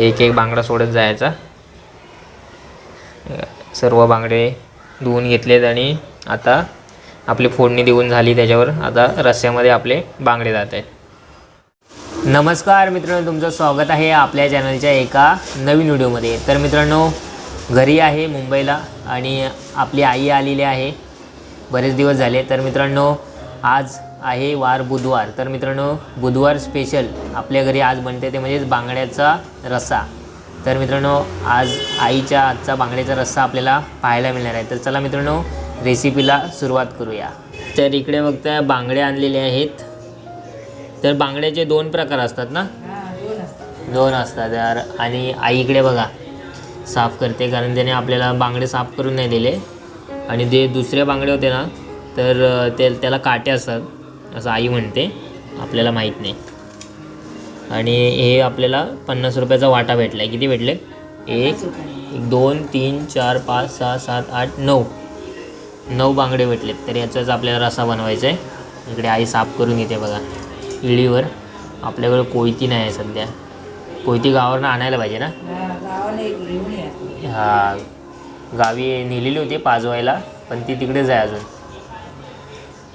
एक एक बांगडा सोडत जायचा. सर्व बांगडे धुवून घेतलेत आणि आता आपली फोडणी देऊन झाली त्याच्यावर. आता रस्स्यामध्ये आपले बांगडे जात आहेत. नमस्कार मित्रांनो तुमचं स्वागत आहे आपल्या चॅनलच्या एका नवीन व्हिडिओमध्ये. तर मित्रांनो घरी आहे मुंबईला आणि आपली आई आलेली आहे. बरेच दिवस झाले. तर मित्रांनो आज आहे वार बुधवार. तर मित्रांनो बुधवार स्पेशल आपल्या घरी आज बनते ते म्हणजेच बांगड्याचा रस्सा. तर मित्रांनो आज आईच्या आजचा बांगड्याचा रस्सा आपल्याला पाहायला मिळणार आहे. तर चला मित्रांनो रेसिपीला सुरुवात करूया. तर इकडे बघताय बांगड्या आणलेल्या आहेत. तर बांगड्याचे दोन प्रकार असतात ना? दोन असतात. यार. आणि आई इकडे बघा साफ करते कारण त्याने आपल्याला बांगडे साफ करून नाही दिले. आणि जे दुसरे बांगडे होते ना तर ते त्याला काटे असतात. असं आई म्हणते आपल्याला माहीत नाही. आणि हे आपल्याला पन्नास रुपयाचा वाटा भेटला आहे किती भेटले? एक एक दोन तीन चार पाच सहा सात आठ नऊ. नऊ बांगडे भेटलेत. तर याचाच आपल्याला रसा बनवायचा आहे इकडे आई साफ करून घेते बघा. इळीवर आपल्याकडे कोयती नाही आहे सध्या. कोयती गावावरनं आणायला पाहिजे ना? हां हा. गावी नेलेली होती पाजवायला पण ती तिकडेच आहे अजून.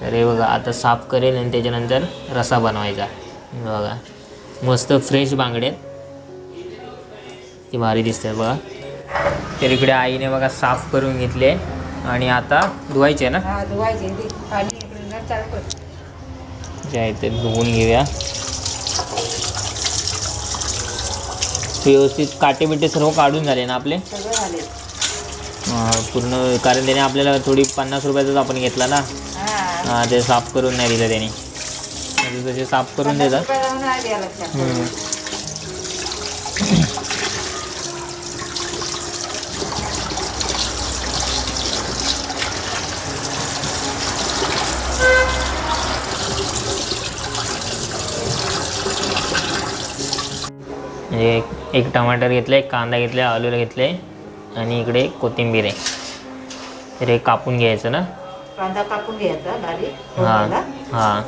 तर हे बघा आता साफ करेल आणि त्याच्यानंतर रसा बनवायचा. बघा मस्त फ्रेश बांगडे आहेत. ती भारी दिसते बघा. तर इकडे आईने बघा साफ करून घेतले आणि आता धुवायचे ना? हा जे आहे ते धुवून घेऊया. व्यवस्थित काटे बिटे सर्व काढून झाले ना आपले? पूर्ण कारण त्याने आपल्याला थोडी पन्नास रुपयाचाच आपण घेतला ना? हा ते साफ करून नाही दिलं त्याने. म्हणजे तसे साफ करून देतात. म्हणजे एक टमाटर घेतलं एक कांदा घेतला आलू घेतले आणि इकडे कोथिंबीर आहे. तर हे कापून घ्यायचं ना? कांदा कापून घ्यायचा बारीक हां फोडणीला. हां.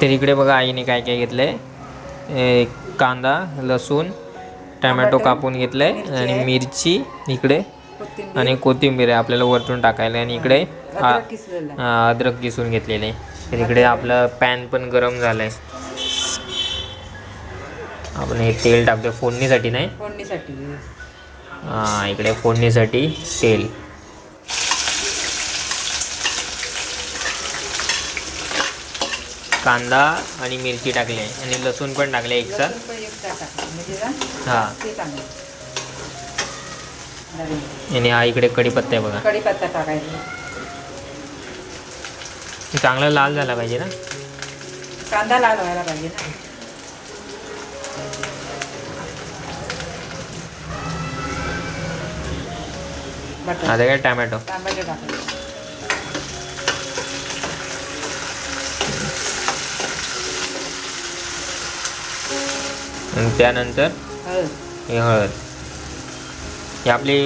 तर इकडे बघा आईने काय काय घेतलंय. कांदा लसूण टमॅटो कापून घेतलंय आणि मिरची इकडे. आणि कोथिंबीर आहे आपल्याला वरतून टाकायला आणि इकडे अद्रक किसून. घेतलेले. तर इकडे आपलं पॅन पण गरम झालंय. आपण हे तेल टाकतो फोडणीसाठी नाही? फोडणीसाठी. हा, इकडे फोडणीसाठी तेल. कांदा आणि मिरची टाकली आणि लसूण पण टाकले एकचा लसूण पण एक टाका म्हणजे हा. आणि हा इकडे कढीपत्ता आहे बघा. कढीपत्ता टाकायचा. चांगला लाल झाला पाहिजे ना? कांदा लाल व्हायला पाहिजे ना? आता काय टॅमॅटो? टमाटे टाकायचे. आणि त्यानंतर हळद. हे हळद. ही आपली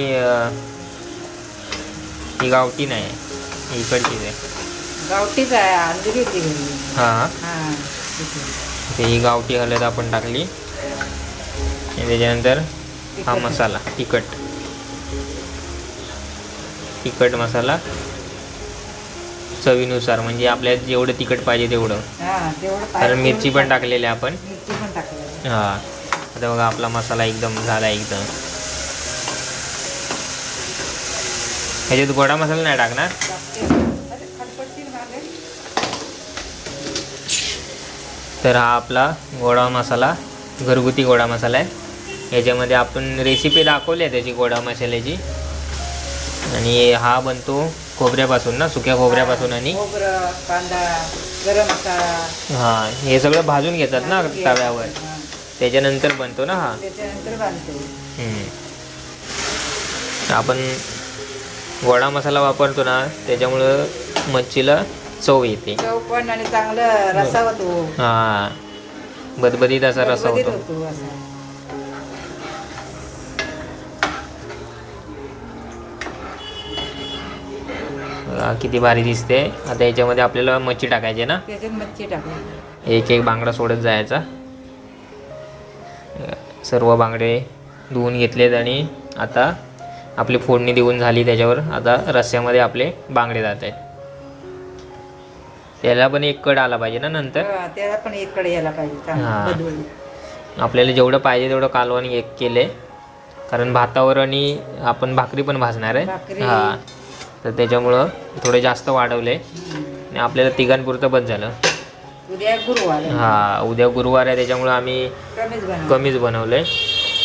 ही गावठी नाही ही इकडचीच आहे. गावठीच आहे अंजली होती हां. हां. ते ही गावठी हळद आपण टाकली. त्याच्यानंतर हा. मसाला तिखट. तिखट मसाला चवीनुसार म्हणजे आपल्याला जेवढं तिखट पाहिजे तेवढं. हां कारण मिरची पण टाकलेली आहे आपण. हां. आता बघा आपला मसाला एकदम झाला एकदम. ह्याच्यात गोडा मसाला नाही टाकणार. तर हा आपला गोडा मसाला घरगुती गोडा मसाला आहे याच्यामध्ये आपण रेसिपी दाखवली आहे त्याची गोडा मसाल्याची आणि हा बनतो खोबऱ्यापासून ना सुक्या खोबऱ्यापासून आणि हां हे सगळं भाजून घेतात ना तव्यावर. त्याच्यानंतर बनतो ना हा. आपण वडा मसाला वापरतो ना त्याच्यामुळं मच्छीला चव येते. रसा होतो. हा बदबदीत असा रसा होतो. किती भारी दिसते. आता याच्यामध्ये आपल्याला मच्छी टाकायची ना? मच्छी टाकायची एक एक बांगडा सोडत जायचा. सर्व बांगडे धुवून घेतलेत आणि आता आपली फोडणी देऊन झाली त्याच्यावर. आता रस्स्यामध्ये आपले बांगडे जात आहेत. त्याला पण एक कड आला पाहिजे ना नंतर? हा, त्याला पण एककडे यायला पाहिजे. आपल्याला जेवढं पाहिजे तेवढं कालवण एक केले कारण भातावर आणि आपण भाकरी पण भाजणार आहे. भाकरी. हां. तर त्याच्यामुळं थोडे जास्त वाढवले आणि आपल्याला तिघांपुरतं बस झालं. उद्या गुरुवार आहे. हा उद्या गुरुवार आहे त्याच्यामुळं आम्ही कमीच बनव कमीच बनवले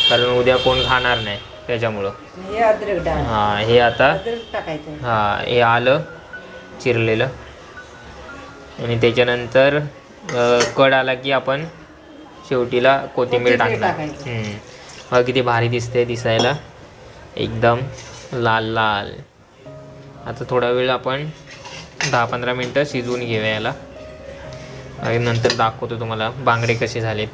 कारण उद्या कोण खाणार नाही त्याच्यामुळं. हे अद्रक डाळ. हां हे आता अद्रक टाकायचं. हां हे आलं चिरलेलं. आणि त्याच्यानंतर कड आला की आपण शेवटीला कोथिंबीर टाकणार. बघा किती भारी दिसते दिसायला. एकदम लाल लाल. आता थोडा वेळ आपण दहा पंधरा मिनटं शिजवून घेऊया याला. नंतर दाखवतो तुम्हाला बांगडे कसे झालेत.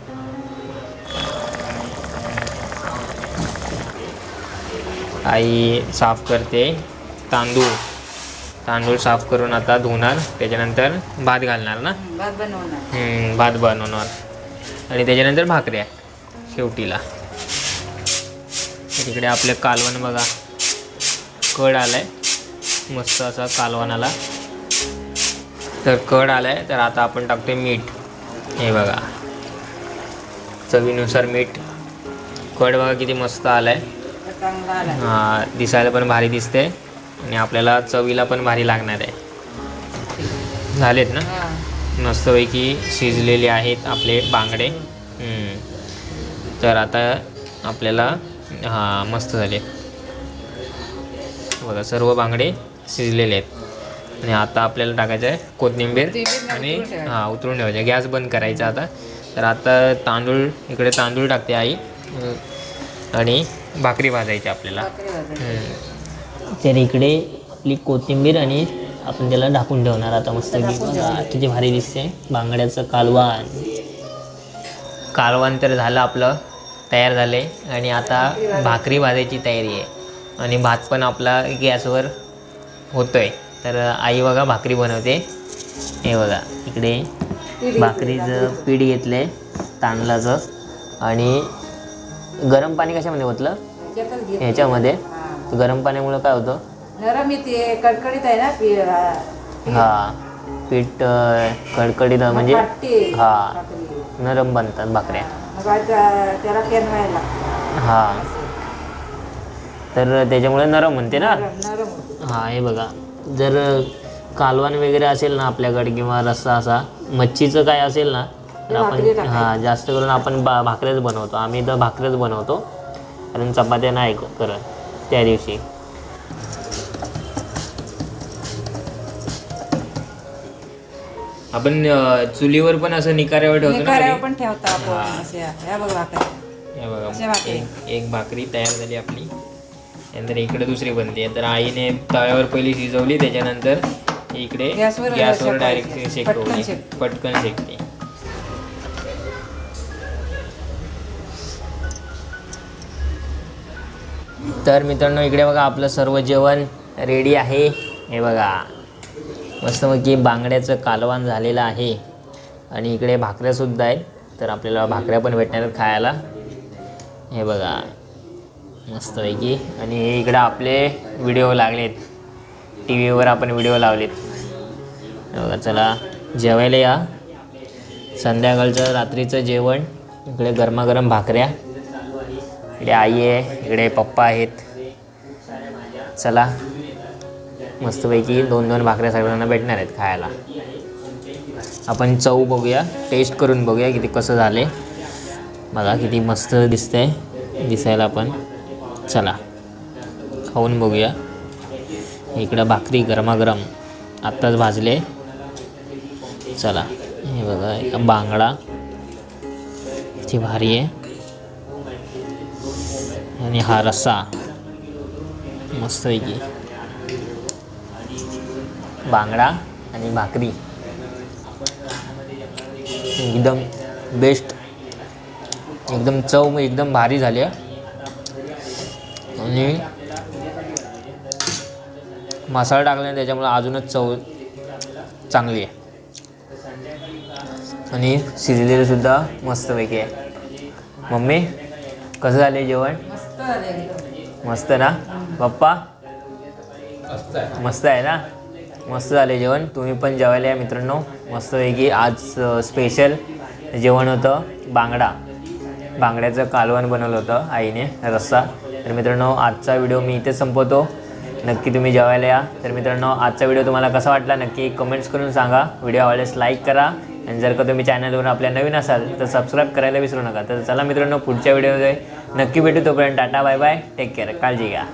आई साफ करते. तांदूळ. तांदूळ साफ करून आता धुणार. त्याच्यानंतर भात घालणार ना? भात बनवणार. भात बनवणार. आणि त्याच्यानंतर भाकऱ्या शेवटीला. तिकडे आपले कालवण बघा. कड आलाय. मस्त असा कालवण आला तर कड आलाय. तर आता आपण टाकतोय मीठ. हे बघा. चवीनुसार मीठ. कड बघा किती मस्त आलाय. हा दिसायला पण भारी दिसते आणि आपल्याला चवीला पण भारी लागणार आहे. झालेत ना. मस्तपैकी शिजलेले आहेत आपले बांगडे. तर आता आपल्याला हां मस्त झाले. बघा सर्व बांगडे शिजलेले आहेत. आणि आता आपल्याला टाकायचं आहे कोथिंबीर आणि. हां उतरून ठेवायचं. गॅस बंद करायचा आता. तर आता तांदूळ इकडे तांदूळ टाकते आई. आणि भाकरी भाजायची आपल्याला. भाकरी भाजायची. तर इकडे आपली कोथिंबीर आणि आपण त्याला ढाकून ठेवणार. आता मस्त किती भारी दिसते. बांगड्याचं कालवान कालवान तर झालं आपलं तयार झाले आणि आता भाकरी भाजायची. तयारी आहे. आणि भात पण आपला गॅसवर होतोय. तर आई बघा भाकरी बनवते. हे बघा इकडे भाकरीचं पीठ घेतलंय तांदळाचं. आणि गरम पाणी कशामध्ये ओतलं. ह्याच्यामध्ये हा. गरम पाण्यामुळं काय होतं नरम येते कडकडीत आहे ना पी- हा. हा पीठ अं, कडकडीत म्हणजे फाटते हा. भाकरी. नरम बनतात भाकऱ्या मग आज त्याला केनवायला लागतं. हा तर त्याच्यामुळे नरम म्हणते ना नरम नरम होते. हा हे बघा जर कालवण वगैरे असेल ना आपल्याकडे किंवा रस्सा असा मच्छीचं काय असेल ना तर आपण. हा जास्त करून आपण बा भाकऱ्याच बनवतो आम्ही तर भाकऱ्याच बनवतो कारण चपात्या नाही क- करत त्या दिवशी आपण अं, चुलीवर पण असं निकाऱ्यावर ठेवतो ना? पण ठेवता आपण हा. असे ह्या बघ भाकरी हे बघा अशा भाकरी. एक एक भाकरी तयार झाली आपली नंतर इकडे दुसरी बनते तर आईने तव्यावर पहिली शिजवली त्याच्यानंतर इकडे गॅसवर गॅसवर शेकायची. डायरेक्ट शेकवली पटकन शेक. पटकन शेकते तर मित्रांनो इकडे बघा आपलं सर्व जेवण रेडी आहे. हे बघा मस्तपैकी बांगड्याचं कालवान झालेलं आहे. आणि इकडे भाकऱ्यासुद्धा आहेत तर आपल्याला भाकऱ्या पण भेटणार आहेत खायला. हे बघा मस्तपैकी. आणि हे इकडं आपले व्हिडिओ लागलेत. टी व्हीवर आपण व्हिडिओ लावलेत. हे बघा चला जेवायला या. संध्याकाळचं रात्रीचं जेवण इकडे गरमागरम भाकऱ्या. इकडे आई आहे इकडे पप्पा आहेत. चला. मस्तपैकी दोन दोन भाकऱ्या सगळ्यांना भेटणार आहेत खायला. आपण चव बघूया टेस्ट करून बघूया किती कसं झाले बघा किती मस्त दिसतंय दिसायला पण. चला. खाऊन बघूया. इकडं भाकरी गरमागरम. आत्ताच भाजले. चला. हे बघा एक बांगडा. किती भारी आहे. आणि हा रस्सा. मस्तपैकी. बांगडा आणि भाकरी. एकदम बेस्ट एकदम चव एकदम भारी झाली आहे आणि मसाला टाकल्याने त्याच्यामुळे अजूनच चव चांगली आहे. आणि शिजलेलंसुद्धा मस्तपैकी आहे. मम्मी कसं झालं जेवण? मस्त ना? पप्पा? मस्त आहे ना? मस्त झाले जेवण. तुम्ही पण जेवायला या मित्रांनो. मस्तपैकी आज स्पेशल जेवण होतं बांगडा. बांगड्याचं कालवण बनवलं होतं आईने रस्सा. तर मित्रांनो आजचा व्हिडिओ मी इथे संपवतो. नक्की तुम्ही जेवायला या. तर मित्रांनो आजचा व्हिडिओ तुम्हाला कसा वाटला नक्की कमेंट्स करून सांगा. व्हिडिओ आवडल्यास लाईक करा. आणि जर का तुम्ही चॅनलवर आपल्या नवीन असाल तर सबस्क्राईब करायला विसरू नका. तर चला मित्रांनो पुढच्या व्हिडिओमध्ये नक्की भेटू. तोपर्यंत Tata bye bye take care काळजी घ्या.